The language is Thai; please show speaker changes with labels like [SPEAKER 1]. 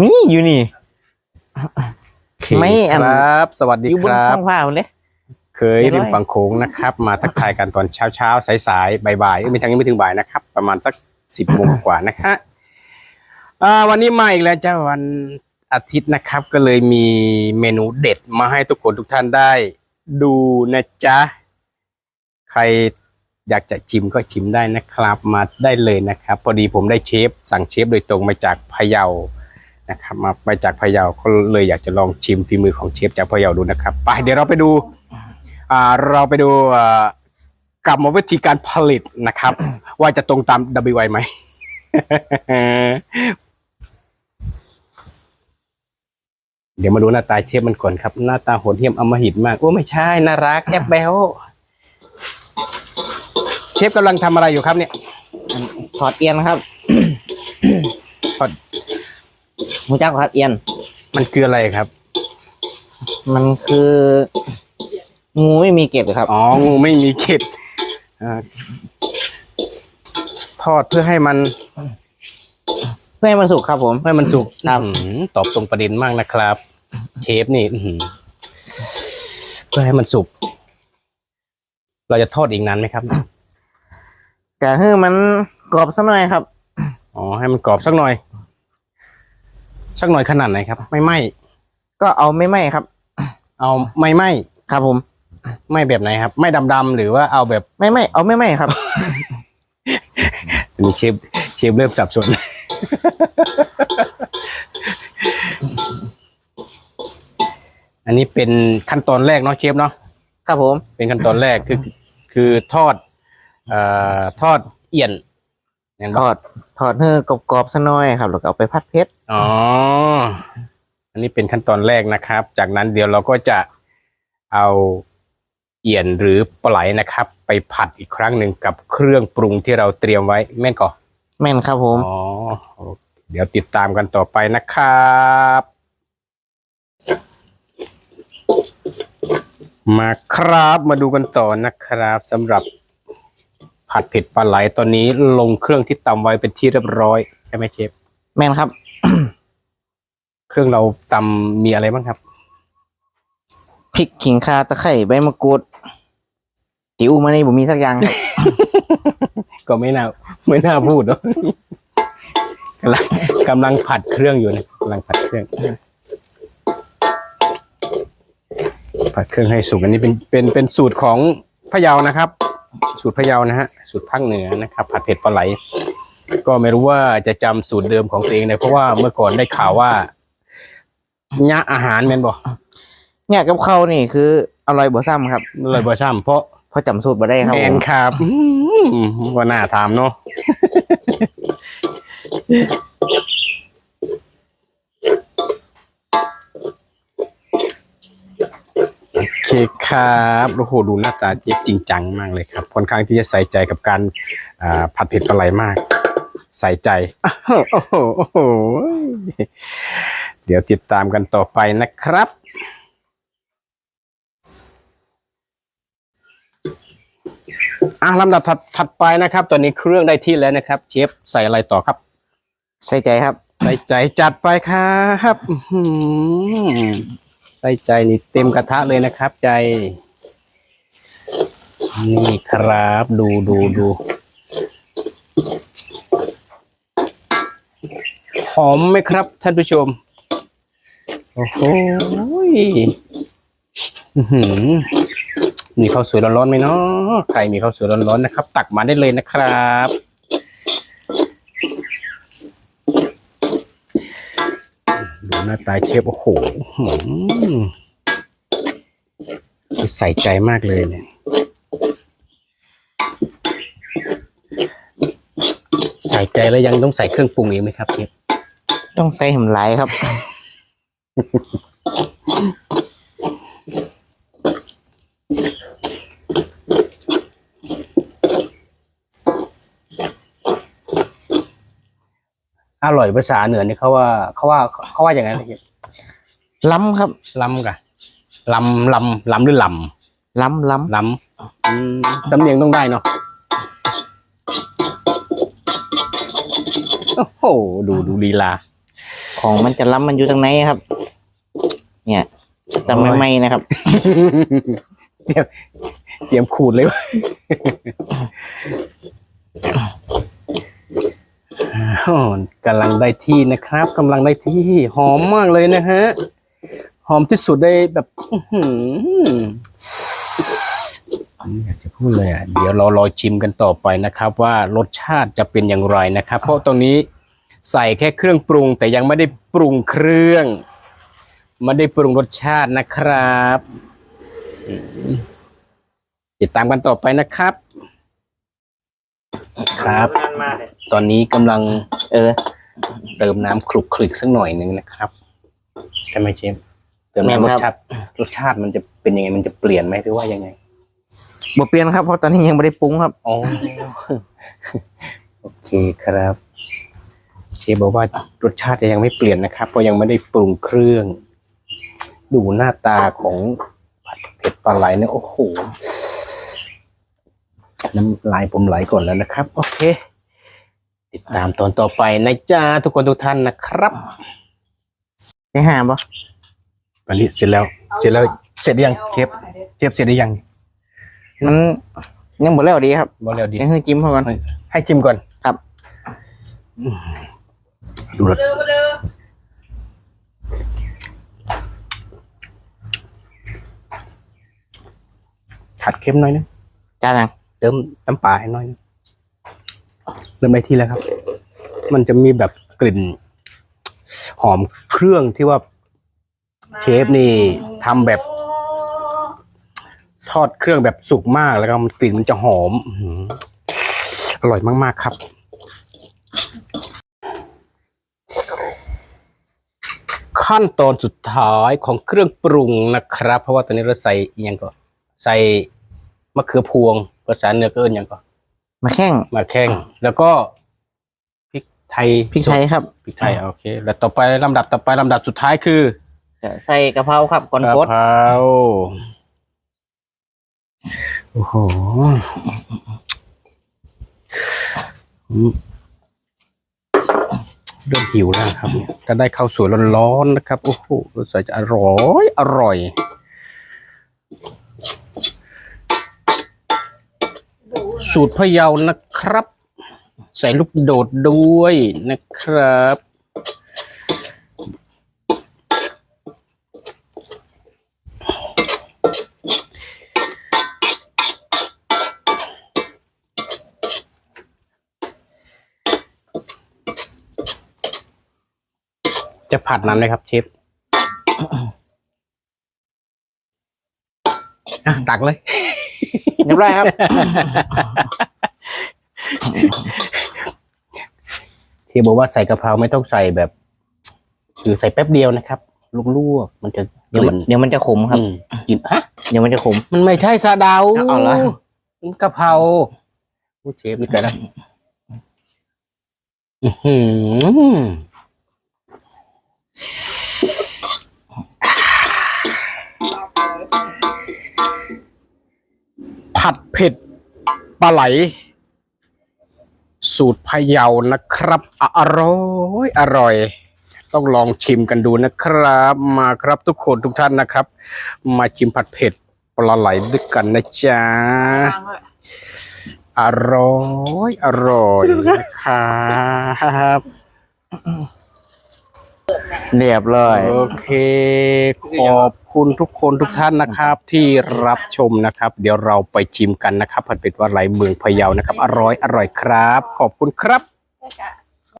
[SPEAKER 1] มีอยู่นี่ไม่
[SPEAKER 2] ไม่
[SPEAKER 1] อัน
[SPEAKER 2] ครับ สวัสดี
[SPEAKER 1] อยู่บ
[SPEAKER 2] คนรับ
[SPEAKER 1] ข้างฟ้าเลย
[SPEAKER 2] เคยริมฝั่งโขงนะครับ มาทักทายกันตอนเช้าเช้าๆสายๆบ่ายๆเอ้ยไม่ทางนี้ไม่ถึงบ่ายนะครับ ประมาณสักสิบโมงกว่านะฮะอ่า วันนี้มาอีกแล้วจ้าวันอาทิตย์นะครับ ก็เลยมีเมนูเด็ดมาให้ทุกคนทุกท่านได้ ดูนะจ๊ะ ใครอยากจะชิมก็ชิมได้นะครับ มาได้เลยนะครับ พอดีผมได้เชฟ สั่งเชฟโดยตรงมาจากพะเยา นะครับ มามาจากพะเยาก็เลยอยากจะลองชิมฝีมือของเชฟจากพะเยาดูนะครับไปเดี๋ยวเราไปดูอ่าเราไปดูอ่ากรรมวิธีการผลิตนะครับ ว่าจะตรงตาม WI ไหม เดี๋ยวมาดูหน้าตาเชฟมันก่อนครับ หน้าตาโหดเหี้ยมอำมหิตมาก โอ้ไม่ใช่ น่ารักแอบแบลเชฟกำลังทำอะไรอยู่ครับเนี่ย
[SPEAKER 1] ถอดเอียนครับ
[SPEAKER 2] ทอด
[SPEAKER 1] หูจักครับเอียน
[SPEAKER 2] มันคืออะไรครับ
[SPEAKER 1] มันคือ งูไม่มีเกล็ดครับ
[SPEAKER 2] อ๋อ งูไม่มีเกล็ดอ่าทอดเพื่อให้มัน
[SPEAKER 1] เพื่อให้มันสุกครับ ผม
[SPEAKER 2] ให้มันสุก
[SPEAKER 1] ครับ
[SPEAKER 2] อื้อหือตอบตรงประเด็นมากนะครับ เชฟนี่อื้อหือเพื่อให้มันสุก เราจะทอดอีกนานไหมครับ
[SPEAKER 1] กะให้มันกรอบสักหน่อยครับ
[SPEAKER 2] อ๋อ ให้มันกรอบสักหน่อย สักหน่อยขนาดไหนครับ ไม่ไหม
[SPEAKER 1] ก็เอาไม่ไหม้ครับ
[SPEAKER 2] เอาไม่ไหม
[SPEAKER 1] ครับผม
[SPEAKER 2] ไหม่แบบไหนครับ ไม่ดำๆหรือว่าเอาแบบ
[SPEAKER 1] ไม่ไหม้เอาไม่ไหม้ครับ
[SPEAKER 2] อันนี้เชฟเชฟเริ่มสับสน อันนี้เป็นขั้นตอนแรกเนาะเชฟเนาะ
[SPEAKER 1] ครับผม
[SPEAKER 2] เป็นขั้นตอนแรกคือคือทอดเอ่อทอดเอี่ยน เห็น
[SPEAKER 1] ท
[SPEAKER 2] ปะ
[SPEAKER 1] อดทอดให้กรอบๆสักหน่อยครับ แล้วก็เอาไปพัดเพชร
[SPEAKER 2] อ๋อ อันนี้เป็นขั้นตอนแรกนะครับ จากนั้นเดี๋ยวเราก็จะเอาเอี่ยนหรือปลาไหลนะครับ ไปผัดอีกครั้งหนึ่งกับเครื่องปรุงที่เราเตรียมไว้แม่นก่อน
[SPEAKER 1] แม่นครับผม
[SPEAKER 2] อ๋อโอเคเดี๋ยวติดตามกันต่อไปนะครับ มาครับมาดูกันต่อนะครับสำหรับ ผัดเผ็ดปลาไหลตอนนี้ลงเครื่องที่ตำไว้เป็นที่เรียบร้อยใช่ไหมเชฟ
[SPEAKER 1] แม่นครับ
[SPEAKER 2] เครื่องเราตำมีอะไรบ้างครับ
[SPEAKER 1] พริกขิงข่าตะไคร้ใบมะกรูดติ๋วมานี่ผมมีสักอย่างครับ
[SPEAKER 2] ก็ไม่น่าไม่น่าพูดเนอะกำลังกำลังผัดเครื่องอยู่นะกำลังผัดเครื่อง ผัดเครื่องให้สุกอันนี้เป็นเป็นเป็นสูตรของพะเยานะครับ สูตรพะเยานะฮะสูตรภาคเหนือนะครับผัดเผ็ดปลาไหล ก็ไม่รู้ว่าจะจำสูตรเดิมของตัวเองได้เพราะว่าเมื่อก่อนได้ข่าวว่าญะอาหารแมนบอก
[SPEAKER 1] เนี่ยกับข้าวนี่คืออร่อยบ่ซ้ำครับ
[SPEAKER 2] เลยบอช่ำเพราะ
[SPEAKER 1] เพราะจำสูตรมาได้ครับ
[SPEAKER 2] แม
[SPEAKER 1] ผ
[SPEAKER 2] น
[SPEAKER 1] ม
[SPEAKER 2] ครับอืมว่าน่าถามเนาะ โอเคครับโอ้โหดูหน้าตาเจี๊ยบจริงจังมากเลยครับค่อนข้างที่จะใส่ใจกับการอ่าผัดเผ็ดปลาไหลมาก ใส่ใจอ้าวโอ้โหโอ้โหเดี๋ยวติดตามกันต่อไปนะครับอะลำดับถัดถัดไปนะครับ ตอนนี้เครื่องได้ที่แล้วนะครับ เชฟใส่อะไรต่อครับ
[SPEAKER 1] ใส่ใจครับ
[SPEAKER 2] ใส่ใจจัดไปครับ อื้ใส่ใจนี่เต็มกระทะเลยนะครับ ใจ นี่ครับดูดูดูหอมไหมครับ ท่านผู้ชม โอ้โหหือมีข้าวสวยร้อนๆไหมเนาะใครมีข้าวสวยร้อนๆนะครับ ตักมาได้เลยนะครับ หน้าตาเชฟโอ้โหอื้อหือใส่ใจมากเลยเนี่ย ใส่ใจแล้วยังต้องใส่เครื่องปรุงอีกไหมครับเชฟ
[SPEAKER 1] ต้องใส่หำลายครับ
[SPEAKER 2] อร่อยภาษาเหนือนี่เขาว่าเขาว่าเขาว่าอย่างไรนะเชฟ
[SPEAKER 1] ล้ำครับ
[SPEAKER 2] ลำกะลำลำลำหรือล
[SPEAKER 1] ล้ำล้ำ
[SPEAKER 2] ลำอืมสำเนียงต้องได้เนาะโอ้โหดูดูลีลา
[SPEAKER 1] ของมันจะล้ำมันอยู่ตรงไหนครับ เนี่ยจำไม่ไม่นะครับ
[SPEAKER 2] เตรียมเตรียมขูดเลยวะอ้าว กำลังได้ที่นะครับกำลังได้ที่หอมมากเลยนะฮะหอมที่สุดได้แบบอื้อยากจะพูดเลยอะเดี๋ยวเรารอชิมกันต่อไปนะครับ ว่ารสชาติจะเป็นอย่างไรนะครับ เพราะตรงนี้ใส่แค่เครื่องปรุง แต่ยังไม่ได้ปรุงเครื่องไม่ได้ปรุงรสชาตินะครับติดตามกันต่อไปนะครับ ครับ ตอนนี้กำลัง
[SPEAKER 1] เออ
[SPEAKER 2] เติมน้ำคลุกคลิกสักหน่อยหนึ่งนะครับใช่ไหมเชฟเติม
[SPEAKER 1] แม่น
[SPEAKER 2] น้ำร
[SPEAKER 1] ค
[SPEAKER 2] ส
[SPEAKER 1] รับ
[SPEAKER 2] ชาติรสชาติมันจะเป็นยังไงมันจะเปลี่ยนไหมหรือว่ายังไง
[SPEAKER 1] บ่เปลี่ยนครับเพราะตอนนี้ยังไม่ได้ปรุงครับ
[SPEAKER 2] อ๋อโอเคครับเชฟบอกว่ารสชาติยังไม่เปลี่ยนนะครับเพราะยังไม่ได้ปรุงเครื่อง ดูหน้าตาของผัดเผ็ดปลาไหลเนี่ยโอ้โหน้ำลายผมไหลก่อนแล้วนะครับ โอเค ติดตามตอนต่อไปนะจ๊ะทุกคนทุกท่านนะครับ
[SPEAKER 1] ได้ห้าบ่
[SPEAKER 2] อันนี้เสร็จแล้ว เสร็จแล้วเสร็จหรือยังเชฟเชฟเสร็จหรือยัง
[SPEAKER 1] มันยังหมดแล้วดีครับ
[SPEAKER 2] บอกแล้วดี
[SPEAKER 1] ยังให้จิ้มเขาก่อน
[SPEAKER 2] ให้ชิมก่อน
[SPEAKER 1] ครับ
[SPEAKER 2] อืมดูแล้วขัดเค็มหน่อยนึง
[SPEAKER 1] จ้าจัง
[SPEAKER 2] เติมน้ำปลาให้หน่อยนึง เริ่มได้ที่แล้วครับ มันจะมีแบบกลิ่น หอมเครื่องที่ว่า เชฟนี่ทำแบบ ทอดเครื่องแบบสุกมากแล้วก็มันกลิ่นมันจะหอมอื้อหืออร่อยมาก ๆ ครับขั้นตอนสุดท้ายของเครื่องปรุงนะครับ เพราะว่าตอนนี้เราใส่อิหยังก็ใส่มะเขือพวงภาษาเหนือก็เอิ้นหยังก็
[SPEAKER 1] มาแข้ง
[SPEAKER 2] มาแข้งแล้วก็พริกไทย
[SPEAKER 1] พริกไทยครับ
[SPEAKER 2] พริกไทยโอเค แล้วต่อไปลำดับต่อไปลำดับสุดท้ายคือ
[SPEAKER 1] จะใส่กะเพราครับก่อน
[SPEAKER 2] กะ
[SPEAKER 1] กด
[SPEAKER 2] เพราโอ้โหอืมเริ่มหิวแล้วครับเนี่ยถ้าได้ข้าวสวยร้อนๆนะครับโอ้โหรสชาติจะอร่อย อร่อย สูตรพะเยานะครับ ใส่ลูกโดดด้วยนะครับ จะผัดน้ำเลยครับเชฟอะตักเลย
[SPEAKER 1] เรียบร้อยครับ
[SPEAKER 2] เชฟบอกว่าใส่กะเพราไม่ต้องใส่แบบ คือใส่แป๊บเดียวนะครับลวกๆมันจะ
[SPEAKER 1] เดี๋ยว
[SPEAKER 2] มัน
[SPEAKER 1] เดี๋ยวมันจะขมครับ
[SPEAKER 2] อืมกินฮะ
[SPEAKER 1] เดี๋ยวมันจะขม
[SPEAKER 2] มันไม่ใช่ซาดาว
[SPEAKER 1] เอาเหรอ
[SPEAKER 2] มันกะเพราผู้เชฟนี่กันนะอื้อหือ ผัดเผ็ดปลาไหล สูตรพะเยานะครับออร่อย อร่อย ต้องลองชิมกันดูนะครับ มาครับทุกคนทุกท่านนะครับ มาชิมผัดเผ็ดปลาไหลด้วยกันนะจ๊ะ อร่อย อร่อยนะครับ
[SPEAKER 1] เรียบร้อย
[SPEAKER 2] โอเค ขอบ คุณทุกคนทุกท่านนะครับที่รับชมนะครับ เดี๋ยวเราไปชิมกันนะครับผัดเผ็ดปลาไหลเมืองพะเยานะครับ อร่อยอร่อยครับ ขอบคุณครับ
[SPEAKER 3] แล้วก็